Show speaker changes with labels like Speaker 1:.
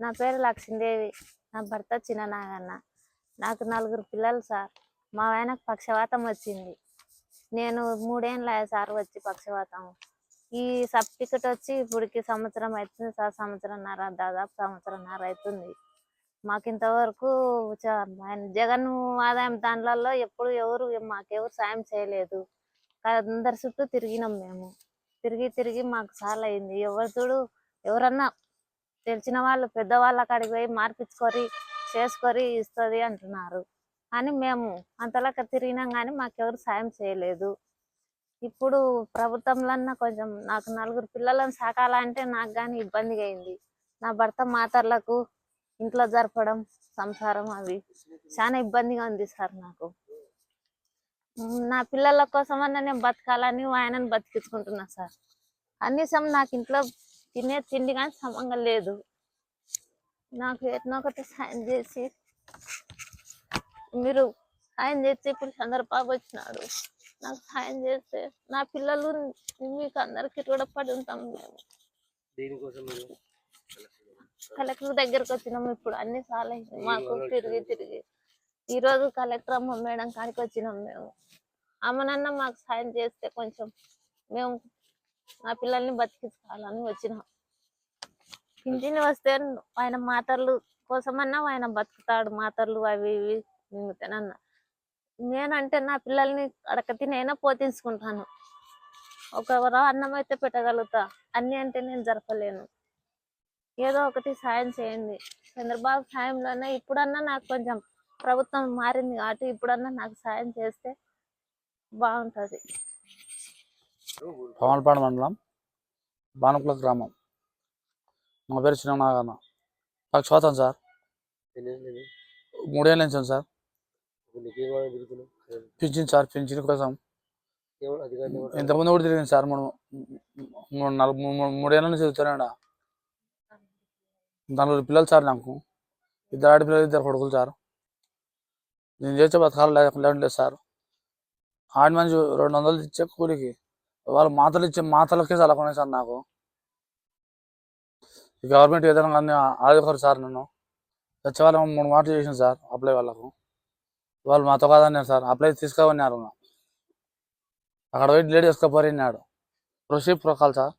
Speaker 1: నా పేరు లక్ష్మీదేవి. నా భర్త చిన్న నాగన్న నాకు నలుగురు పిల్లలు సార్. మా ఆయనకు పక్షవాతం వచ్చింది. నేను మూడేళ్ళు అయ్యా సార్ వచ్చి పక్షవాతం ఈ సర్టిఫికెట్ వచ్చి ఇప్పటికి సంవత్సరం అవుతుంది సార్. సంవత్సరంన్నర దాదాపు సంవత్సరంన్నర అవుతుంది మాకు ఇంతవరకు ఆయన జగన్ ఆదాయం దాంట్లలో ఎప్పుడు ఎవరు మాకెవరు సాయం చేయలేదు. అందరి చుట్టూ తిరిగినాం మేము. తిరిగి తిరిగి మాకు చాలా అయింది ఎవరు చూడు ఎవరన్నా తెలిసిన వాళ్ళు పెద్దవాళ్ళ కాడికి పోయి మార్పించుకొని చేసుకొని ఇస్తుంది అంటున్నారు. కానీ మేము అంతలాగా తిరిగినాం కానీ మాకెవరు సాయం చేయలేదు. ఇప్పుడు ప్రభుత్వంలో కొంచెం నాకు నలుగురు పిల్లలను సాకాలంటే నాకు కానీ ఇబ్బందిగా అయింది. నా భర్త మాతర్లకు ఇంట్లో జరపడం సంసారం అవి చాలా ఇబ్బందిగా ఉంది సార్ నాకు. నా పిల్లల కోసమన్నా నేను బతకాలని ఆయనను బతికించుకుంటున్నా సార్. కనీసం నాకు ఇంట్లో తినే తిండి కానీ సమంగా లేదు. నాకు ఎట్నో ఒకటి సాయం చేసి మీరు సాయం చేస్తే ఇప్పుడు చంద్రబాబు వచ్చినాడు. నాకు సాయం చేస్తే నా పిల్లలు మీకు అందరికి రుణపడి ఉంటాం మేము. కలెక్టర్ దగ్గరకు వచ్చినాము ఇప్పుడు అన్ని సార్లు మాకు తిరిగి తిరిగి ఈ రోజు కలెక్టర్ అమ్మ మేడం కాడికి వచ్చినాం మేము. అమ్మనన్న మాకు సాయం చేస్తే కొంచెం మేము నా పిల్లల్ని బతికించుకోవాలని వచ్చిన. పింఛన్ వస్తే ఆయన మాతర్లు కోసమన్నా ఆయన బతుకుతాడు మాతర్లు అవి ఇవి మింగుతానన్నా నేనంటే నా పిల్లల్ని అడక తినైనా పోతించుకుంటాను. ఒక అన్నం అయితే పెట్టగలుగుతా. అన్ని అంటే నేను జరపలేను. ఏదో ఒకటి సాయం చేయండి. చంద్రబాబు సాయంలోనే ఇప్పుడన్నా నాకు కొంచెం ప్రభుత్వం మారింది కాబట్టి ఇప్పుడన్నా నాకు సాయం చేస్తే బాగుంటుంది.
Speaker 2: పవన్పాడు మండలం బానుకుల గ్రామం. మా పేరు చిన్న నాగన్న పక్షవాతం సార్. మూడేళ్ళ నుంచి ఉంది సార్. పింఛన్ సార్ పింఛన్ కోసం. ఇంతకుముందు కూడా తిరిగింది సార్. మూడు మూడు నాలుగు మూడు- మూడు- మూడేళ్ళ నుంచి చదువుతానండి నలుగురు పిల్లలు సార్ నాకు. ఇద్దరు ఆడపిల్లలు ఇద్దరు కొడుకులు సార్. నేను చేసే బతకాలు లేకుండా లేదు సార్. ఆడి మనిషి రెండు వందలు ఇచ్చే కూలికి వాళ్ళు మాతలు ఇచ్చే మాతలకే చల్లకున్నాయి సార్ నాకు. ఈ గవర్నమెంట్ ఏదైనా కానీ ఆదుకోరు సార్ నన్ను. సచివాలయం మూడు మాటలు చేసిన సార్ అప్లై వాళ్ళకు. వాళ్ళు మాతో కాదన్నారు సార్ అప్లై తీసుకోవన్నారు అక్కడ వెయిట్ డిలీట్ చేసుకోపోయినాడు ప్రొసీడ్ ప్రొకాల్ సార్.